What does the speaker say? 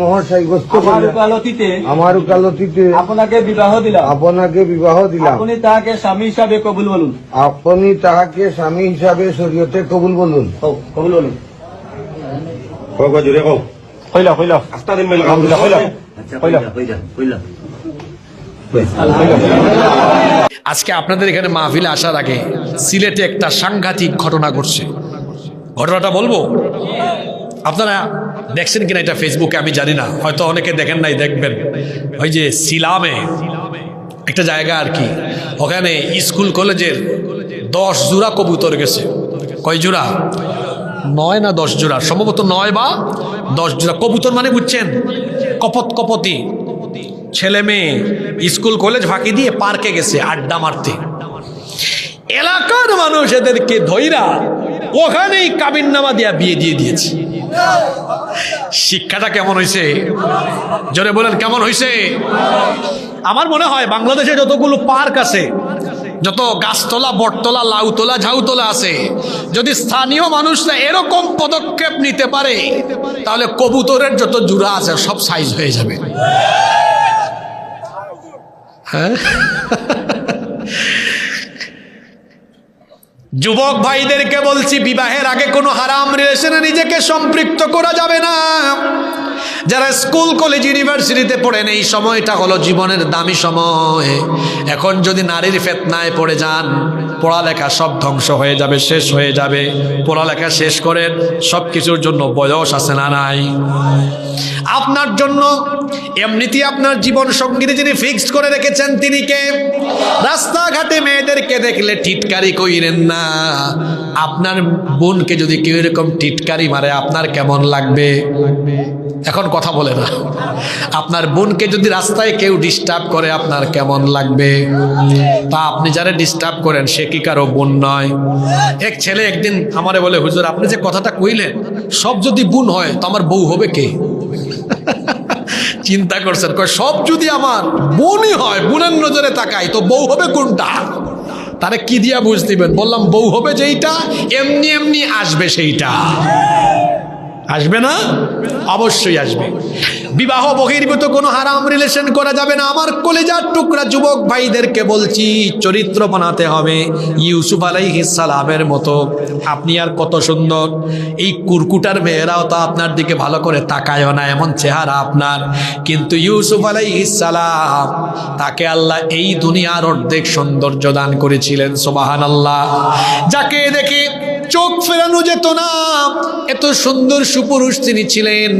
মহাশয় গোস্ত আমার উকালতিতে আমার উকালতিতে আপনাকে বিবাহ দিলাম। আপনাকে বিবাহ দিলাম। আপনি তাহাকে স্বামী হিসাবে কবুল বলুন। আপনি তাহাকে স্বামী হিসাবে শরীয়তে কবুল বলুন। কবুল বলুন। হইল হইল। আস্তা দিন হইল হইল। আজকে আপনাদের এখানে মাহফিলে আসার আগে সিলেটে একটা সাংঘাতিক ঘটনা ঘটছে। ঘটনাটা বলব? আপনারা দেখছেন কিনা এটা ফেসবুকে আমি জানি না। হয়তো অনেকে দেখেন নাই, দেখবেন। ওই যে সিলামে, একটা জায়গা আর কি। ওখানে স্কুল, কলেজের দশ জোড়া কবুতর গেছে। কয় জোড়া? নয় না দশ জোড়া? সম্ভবত নয় বা দশ জোড়া। কবুতর মানে বুঝছেন? কপত কপতি। ছেলে মেয়ে, স্কুল, কলেজ ফাঁকি দিয়ে পার্কে গেছে আড্ডা মারতে। এলাকার মানুষ এদেরকে ধৈরা ওখানেই কাবিন নামা দিয়া বিয়ে দিয়ে দিয়েছে। শিক্ষাটা কেমন হয়েছে জোরে বলেন কেমন হয়েছে আমার মনে হয় বাংলাদেশে যতগুলো পার্ক আছে যত গাছতলা বটতলা লাউতলা ঝাউতলা আছে যদি স্থানীয় মানুষরা এরকম পদক্ষেপ নিতে পারে তাহলে কবুতরের যত জুড়া আছে সব সাইজ হয়ে যাবে। হ্যাঁ? যুবক ভাইদেরকে বলছি, বিবাহের আগে কোনো হারাম রিলেশনে নিজেকে সম্পৃক্ত করা যাবে না। যারা স্কুল, কলেজ, ইউনিভার্সিটিতে পড়েন, এই সময়টা হলো জীবনের দামি সময়। এখন যদি নারীর ফেতনায় পড়ে যান পড়ালেখা সব ধ্বংস হয়ে যাবে, শেষ হয়ে যাবে। পড়ালেখা শেষ করেন সব কিছুর জন্য বয়স আছে না নাই? আপনার জন্য এমনিতেই আপনার জীবন সঙ্গীতে যিনি ফিক্সড করে রেখেছেন, তিনি কে? রাস্তাঘাটে মেয়েদেরকে দেখলে টিটকারি কইরেন না। আপনার বোনকে যদি কেউ এরকম টিটকারি মারে, আপনার কেমন লাগবে? এখন কথা বলে না। আপনার বোনকে যদি রাস্তায় কেউ ডিস্টার্ব করে, আপনার কেমন লাগবে? তা আপনি যারা ডিস্টার্ব করেন, সে কি কারও বোন নয়? এক ছেলে একদিন আমারে বলে, হুজুর, আপনি যে কথাটা কইলেন, সব যদি বোন হয়, তো আমার বউ হবে কে? চিন্তা করছেন, কয়, সব যদি আমার বোনই হয়, বোনের নজরে তাকাই, তো বউ হবে কোনটা? তারে কি দিয়া বুঝ দিবেন? বললাম, বউ হবে যেইটা, এমনি এমনি আসবে সেইটা। আসবে না? অবশ্যই আসবে। বিবাহ বহির্ভূত কোনো হারাম রিলেশন করা যাবে না। আমার কলেজার টুকরা যুবক ভাইদেরকে বলছি, চরিত্র বানাতে হবে ইউসুফ সালামের মতো। আপনি আর কত সুন্দর। এই কুরকুটার মেয়েরাও তো আপনার দিকে ভালো করে তাকায়ও না, এমন চেহারা আপনার। কিন্তু ইউসুফ সালাম, তাকে আল্লাহ এই দুনিয়ার অর্ধেক সৌন্দর্য দান করেছিলেন সোবাহান আল্লাহ যাকে দেখে চোখ ফেরানো যেত না। এত সুন্দর সুপুরুষ তিনি ছিলেন